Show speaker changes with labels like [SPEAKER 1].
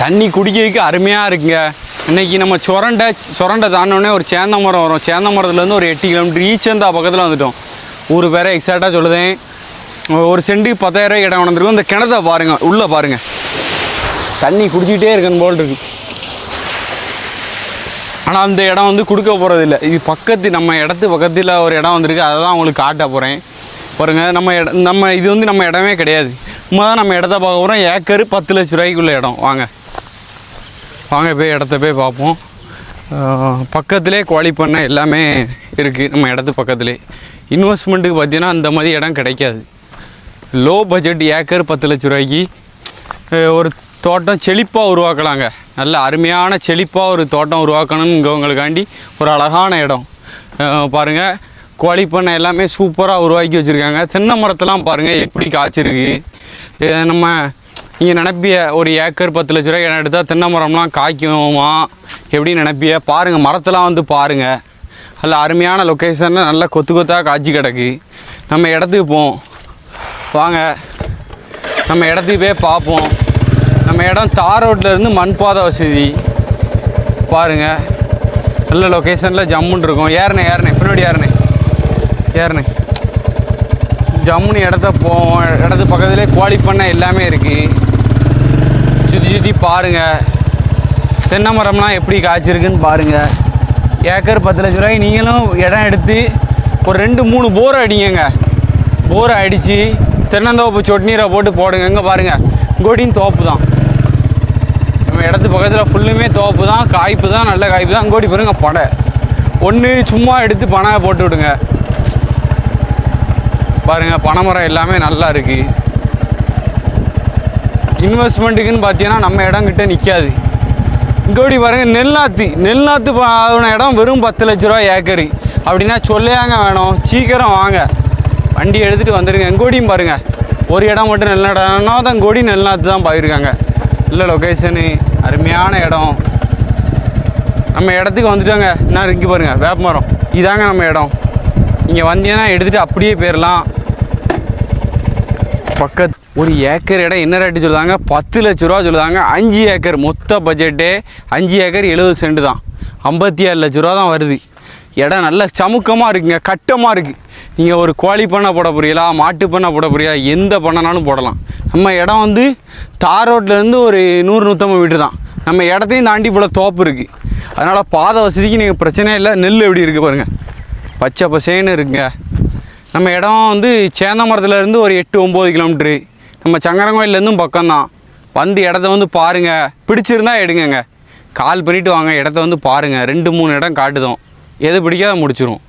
[SPEAKER 1] தண்ணி குடிக்கிறதுக்கு அருமையாக இருக்குங்க. இன்னைக்கு நம்ம சுரண்டை சுரண்டை தாண்டோடனே ஒரு சேந்த மரம் வரும். சேந்த மரத்துலேருந்து ஒரு எட்டு கிலோமீட்டர் ஈச்சந்தா பக்கத்தில் வந்துட்டோம். ஊர் பேரை எக்ஸாக்டாக சொல்லுதேன். ஒரு சென்ட்டுக்கு பத்தாயிரம் இடம் வளர்ந்துருக்கும் இந்த கிணத்த பாருங்கள் உள்ளே பாருங்கள் தண்ணி குடிச்சிக்கிட்டே இருக்கணும் போல் இருக்கு. ஆனால் அந்த இடம் வந்து கொடுக்க போகிறதில்ல இது பக்கத்து நம்ம இடத்து பக்கத்தில் ஒரு இடம் வந்திருக்கு. அதை தான் உங்களுக்கு காட்ட போகிறேன் பாருங்க நம்ம இடம் நம்ம இது வந்து நம்ம இடமே கிடையாது. தான் நம்ம இடத்த பார்க்க போகிறோம் ஏக்கர் பத்து லட்ச ரூபாய்க்குள்ள இடம். வாங்க. வாங்க போய் இடத்த போய் பார்ப்போம். பக்கத்திலே குவாலி பண்ணை எல்லாமே இருக்குது நம்ம இடத்து பக்கத்திலே. இன்வெஸ்ட்மெண்ட்டுக்கு பார்த்தீங்கன்னா அந்த மாதிரி இடம் கிடைக்காது. லோ பட்ஜெட் ஏக்கர் பத்து லட்ச ரூபாய்க்கு ஒரு தோட்டம் செழிப்பாக உருவாக்கலாங்க. நல்ல அருமையான செழிப்பாக ஒரு தோட்டம் உருவாக்கணுங்கிறவங்களுக்காண்டி ஒரு அழகான இடம். பாருங்கள் பாருங்க. கோழி பண்ணை எல்லாமே சூப்பராக உருவாக்கி வச்சுருக்காங்க. தென்னை மரத்தெல்லாம் பாருங்கள் எப்படி காய்ச்சிருக்கு. நம்ம நீங்கள் நினைப்பிய ஒரு ஏக்கர் பத்து லட்ச ரூபாய் இடம் எடுத்தால் தென்னை மரம்லாம் காய்க்குமா? எப்படி நினைப்பிய? பாருங்கள் மரத்தெலாம் வந்து பாருங்கள் நல்ல அருமையான லொக்கேஷனில் நல்லா கொத்து கொத்தாக காய்ச்சி கிடக்கு. நம்ம இடத்துக்கு போவோம் வாங்க. நம்ம இடத்துக்கு போய் பார்ப்போம். நம்ம இடம் தார் ரோட்ல இருந்து மண் பாதை வசதி. பாருங்க. நல்ல லொக்கேஷனில் ஜம்முன்னு இருக்கும். ஏறினே ஏறினே. பின்னாடி ஏறினே. ஏறினே. ஜம்முன்னு இடத்த போவோம் இடத்து பக்கத்துலேயே கோழி பண்ணை எல்லாமே இருக்குது சுற்றி சுற்றி பாருங்கள் தென்னை மரம்லாம் எப்படி காய்ச்சிருக்குன்னு பாருங்கள் ஏக்கர் பத்து லட்ச ரூபாய் நீங்களும் இடம் எடுத்து ஒரு ரெண்டு மூணு போரை அடிங்கங்க. போரை அடித்து தென்னந்தோப்பு சொட்நீரை போட்டு போடுங்க. இங்கே பாருங்கள் இங்கோட்டியும் தோப்பு தான். நம்ம இடத்து பக்கத்தில் ஃபுல்லுமே தோப்பு தான். காய்ப்பு தான். நல்ல காய்ப்பு தான். இங்கோட்டி பாருங்கள் படை ஒன்று சும்மா எடுத்து பனை போட்டு விடுங்க. பாருங்கள் பனைமரம் எல்லாமே நல்லா இருக்குது இன்வெஸ்ட்மெண்ட்டுக்குன்னு பார்த்தீங்கன்னா நம்ம இடம் கிட்டே நிற்காது இங்கோடி பாருங்க நெல்நாத்து. நெல்லாத்து ப- அதோட இடம் வெறும் பத்து லட்ச ரூபா ஏக்கரு. அப்படின்னா சொல்லையாங்க வேணும் சீக்கிரம் வாங்க. வண்டி எடுத்துகிட்டு வந்துடுங்க எங்கோடியும் பாருங்க. ஒரு இடம் மட்டும் நெல் தான் கோடி நெல்நாத்து தான் போயிருக்காங்க. இல்லை லொக்கேஷனு அருமையான இடம். நம்ம இடத்துக்கு வந்துட்டோங்க. என்ன இங்கே பாருங்கள் வேப்பமரம். இதாங்க நம்ம இடம். இங்கே வந்தீங்கன்னா எடுத்துகிட்டு அப்படியே போயிடலாம் பக்கத்து ஒரு ஏக்கர் இடம் என்ன ரேட்டு சொல்லுதாங்க? பத்து லட்ச ரூபா சொல்லுதாங்க. அஞ்சு ஏக்கர் மொத்த பட்ஜெட்டே அஞ்சு ஏக்கர் எழுபது சென்ட் தான். ஐம்பத்தி ஏழு லட்ச ரூபா தான் வருது. இடம் நல்ல சமுக்கமாக இருக்குங்க கட்டமாக இருக்குது நீங்கள் ஒரு கோழி பண்ணை போட புரியலா மாட்டு பண்ணை போட புரியலா எந்த பண்ணனாலும் போடலாம். நம்ம இடம் வந்து தார் ரோட்லேருந்து ஒரு நூறு நூற்றம்பது மீட்டர் தான். நம்ம இடத்தையும் தாண்டி போல தோப்பு இருக்குது அதனால் பாதை வசதிக்கு நீங்கள் பிரச்சனையே இல்லை. நெல் எப்படி இருக்குது பாருங்கள் பச்சை பசேன்னு இருக்குங்க. நம்ம இடம் வந்து சேந்தமரத்துலேருந்து ஒரு எட்டு ஒம்பது கிலோமீட்ரு நம்ம சங்கரங்கோயிலேருந்தும் பக்கம்தான். வந்து இடத்த வந்து பாருங்கள் பிடிச்சிருந்தா எடுங்கங்க. கால் பண்ணிவிட்டு வாங்க. இடத்த வந்து பாருங்கள் ரெண்டு மூணு இடம் காட்டுதோம். எது பிடிக்காத முடிச்சிரும்.